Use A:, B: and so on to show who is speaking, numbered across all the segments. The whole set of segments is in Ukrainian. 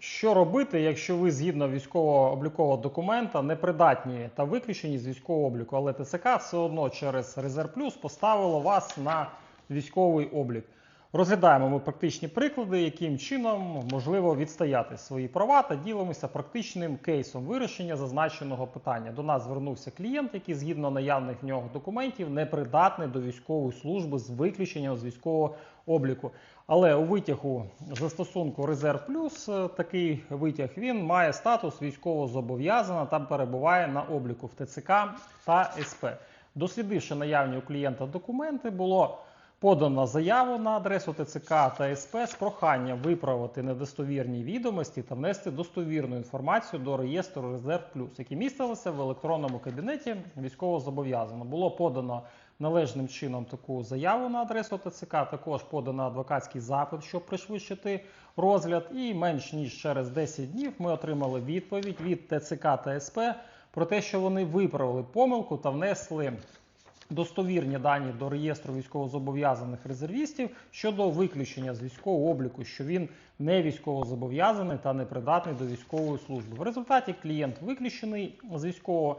A: Що робити, якщо ви згідно військового облікового документа не придатні та виключені з військового обліку, але ТЦК все одно через Резерв Плюс поставило вас на військовий облік? Розглядаємо ми практичні приклади, яким чином можливо відстояти свої права та ділимося практичним кейсом вирішення зазначеного питання. До нас звернувся клієнт, який згідно наявних в нього документів непридатний до військової служби з виключенням з військового обліку. Але у витягу застосунку Резерв Плюс е, такий витяг він має статус військового зобов'язаного та перебуває на обліку в ТЦК та СП. Дослідивши наявні у клієнта документи, було подано заяву на адресу ТЦК та СП з проханням виправити недостовірні відомості та внести достовірну інформацію до реєстру Резерв Плюс, які містилися в електронному кабінеті військовозобов'язаного. Було подано належним чином таку заяву на адресу ТЦК, також подано адвокатський запит, щоб пришвидшити розгляд. І менш ніж через 10 днів ми отримали відповідь від ТЦК та СП про те, що вони виправили помилку та внесли достовірні дані до реєстру військовозобов'язаних резервістів щодо виключення з військового обліку, що він не військовозобов'язаний та непридатний до військової служби. В результаті клієнт виключений з військового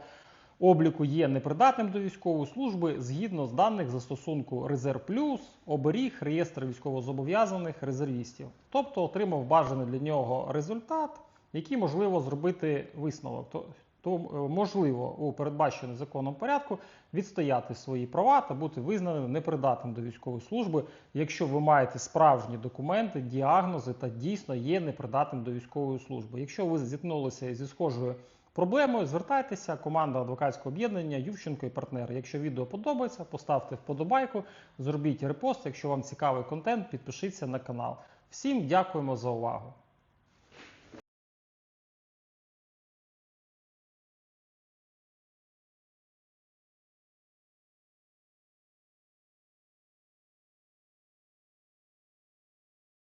A: обліку є непридатним до військової служби згідно з даних застосунку Резерв Плюс, оберіг реєстр військовозобов'язаних резервістів, тобто отримав бажаний для нього результат, який можливо зробити висновок. То- е, можливо у передбаченому законом порядку відстояти свої права та бути визнаним непридатним до військової служби, якщо ви маєте справжні документи, діагнози та дійсно є непридатним до військової служби. Якщо ви зіткнулися зі схожою проблемою, звертайтеся. Команда адвокатського об'єднання Ющенко і партнери. Якщо відео подобається, поставте вподобайку, зробіть репост. Якщо вам цікавий контент, підпишіться на канал. Всім дякуємо за увагу.